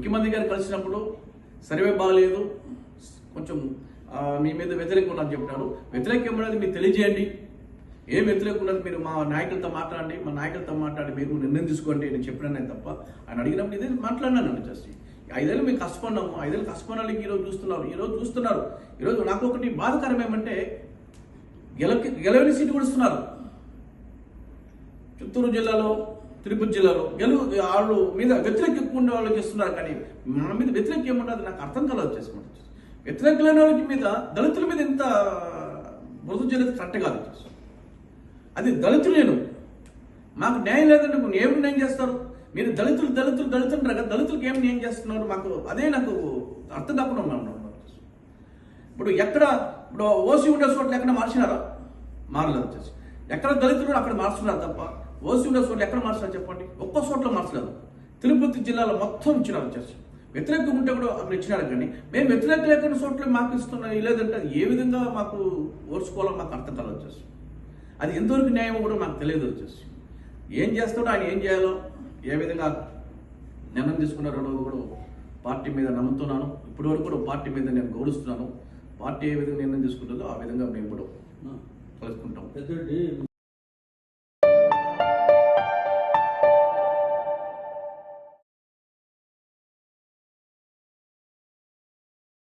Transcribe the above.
ముఖ్యమంత్రి గారు కలిసినప్పుడు సర్వే బాగలేదు కొంచెం మీ మీద వ్యతిరేకం ఉన్నది చెప్పినారు. వ్యతిరేకం ఉన్నది మీరు తెలియజేయండి. ఏం వ్యతిరేకం ఉన్నది మీరు మా నాయకులతో మాట్లాడండి మా నాయకులతో మాట్లాడి మీరు నిర్ణయం తీసుకోండి నేను చెప్పినానే తప్ప ఆయన అడిగినప్పుడు ఇదే మాట్లాడినాను జస్ట్. ఐదేళ్ళు మీకు కష్టపడినాము. ఐదేళ్ళు కష్టపడిన ఈరోజు చూస్తున్నారు. ఈరోజు చూస్తున్నారు. ఈరోజు నాకు ఒకటి బాధకరం ఏమంటే గెలకి గెలవని సీటు కూడా ఇస్తున్నారు చిత్తూరు జిల్లాలో తిరుపతి జిల్లాలో గెలు వాళ్ళు మీద వ్యతిరేక ఎక్కువ ఉండే వాళ్ళు చేస్తున్నారు కానీ మన మీద వ్యతిరేక ఏమున్నది నాకు అర్థం కాలేదు చేసుకుంటారు వ్యతిరేక లేని వాళ్ళకి మీద దళితుల మీద ఇంత మృదు చేయలేదు కరెక్ట్ కాదు వచ్చేసి. అది నేను మాకు న్యాయం లేదంటే మీరు ఏమి న్యాయం చేస్తారు? మీరు దళితులు దళితులు దళితులు కదా దళితులకు ఏం న్యాయం చేస్తున్నారు? మాకు అదే నాకు అర్థం కాకుండా ఉన్నాను ఇప్పుడు ఎక్కడ ఇప్పుడు ఓసీ ఉండే చోట్ల ఎక్కడ మార్చినారా? మారలేదు వచ్చేసి ఎక్కడ దళితులు అక్కడ మార్చున్నారు తప్ప ఓసీ చోట్ల ఎక్కడ మార్చినారు చెప్పండి? ఒక్క చోట్ల మార్చలేదు. తిరుపతి జిల్లాలో మొత్తం ఇచ్చినారు వచ్చేసి వ్యతిరేకం ఉంటే కూడా అక్కడ ఇచ్చినారు కానీ మేము వ్యతిరేక లేకుండా చోట్ల మాకు ఇస్తున్నాం లేదంటే అది ఏ విధంగా మాకు ఓర్చుకోవాలో మాకు అర్థం కాలేదు వచ్చేసి అది ఎంతవరకు న్యాయం కూడా మాకు తెలియదు వచ్చేసి ఏం చేస్తాడో ఆయన ఏం చేయాలో ఏ విధంగా నిర్ణయం తీసుకున్నారో కూడా పార్టీ మీద నమ్ముతున్నాను. ఇప్పటి వరకు కూడా పార్టీ మీద నేను గౌరవిస్తున్నాను. పార్టీ ఏ విధంగా నిర్ణయం తీసుకుంటుందో ఆ విధంగా మేము కూడా కలుసుకుంటాం.